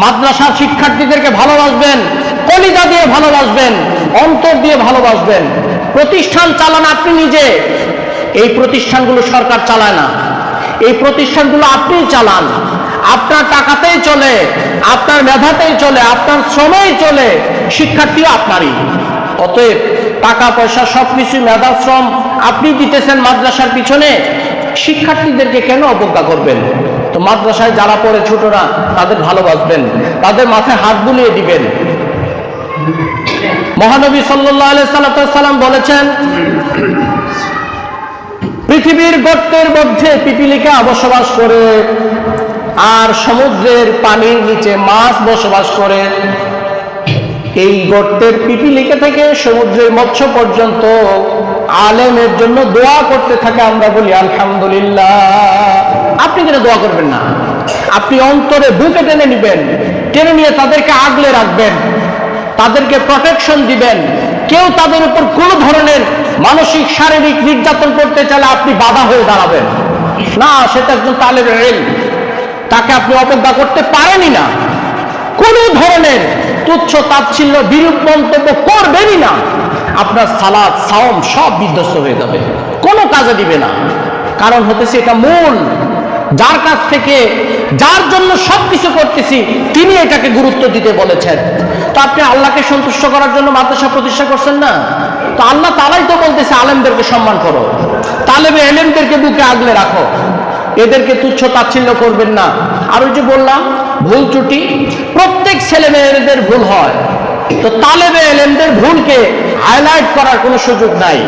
মাদ্রাসার শিক্ষার্থীদেরকে ভালোবাসবেন, কলিজা দিয়ে ভালোবাসবেন, অন্তর দিয়ে ভালোবাসবেন। প্রতিষ্ঠান চালান আপনি নিজে। এই প্রতিষ্ঠানগুলো সরকার চালায় না। এই প্রতিষ্ঠানগুলো আপনিই চালান। আপনার টাকাতেই চলে, আপনার মেধাতেই চলে, আপনার শ্রমেই চলে, শিক্ষার্থীও আপনারই। অতএব টাকা পয়সা সবকিছু মেধা, শ্রম আপনি দিতেছেন মাদ্রাসার পিছনে। শিক্ষার্থীদেরকে কেন অবজ্ঞা করবেন? তো মাদ্রাসায় যারা পড়ে ছোটরা, তাদের ভালোবাসবেন, তাদের মাথায় হাত বুলিয়ে দিবেন। মহানবী সাল্লাহ সাল্লাম বলেছেন, পৃথিবীর গর্তের মধ্যে পিপিলিকা বসবাস করে, আর সমুদ্রের পানির নিচে মাছ বসবাস করে। এই গর্তের পিপিলিকা থেকে সমুদ্রের মৎস্য পর্যন্ত আলেমের জন্য দোয়া করতে থাকে, আমরা বলি, আলহামদুলিল্লাহ। আপনি কেন দোয়া করবেন না। আপনি অন্তরে বুকে টেনে নিবেন, টেনে নিয়ে তাদেরকে আগলে রাখবেন, তাদেরকে প্রোটেকশন দিবেন। কেউ তাদের উপর কোনো ধরনের মানসিক, শারীরিক নির্যাতন করতে চাইলে আপনি বাধা হয়ে দাঁড়াবেন। না সেটা একজন তালেব রেল তাকে আপনি অবজ্ঞা করতে পারেনই না। কোনো ধরনের তুচ্ছ তাচ্ছিল্য, বিরূপ মন্তব্য করবেনই না। আপনার সালাদ, সাওম সব বিধ্বস্ত হয়ে যাবে। কোনো কাজে দিবে না। কারণ হতেছে এটা মূল। যার কাছ থেকে, যার জন্য সব কিছু করতেছি, তিনি এটাকে গুরুত্ব দিতে বলেছেন। তো আপনি আল্লাহকে সন্তুষ্ট করার জন্য মাদ্রাসা প্রতিষ্ঠা করছেন না? তো আল্লাহ তালাই তো বলতেছে, আলেমদেরকে সম্মান করো। তালেবে এলেমদেরকে বুকে আগলে রাখো। এদেরকে তুচ্ছ তাচ্ছিল্য করবেন না। আর ওই যে বললাম, ভুল ত্রুটি, প্রত্যেক ছেলে মেয়েদের ভুল হয়। তো তালেবে এলেমদের ভুলকে হাইলাইট করার কোনো সুযোগ নাই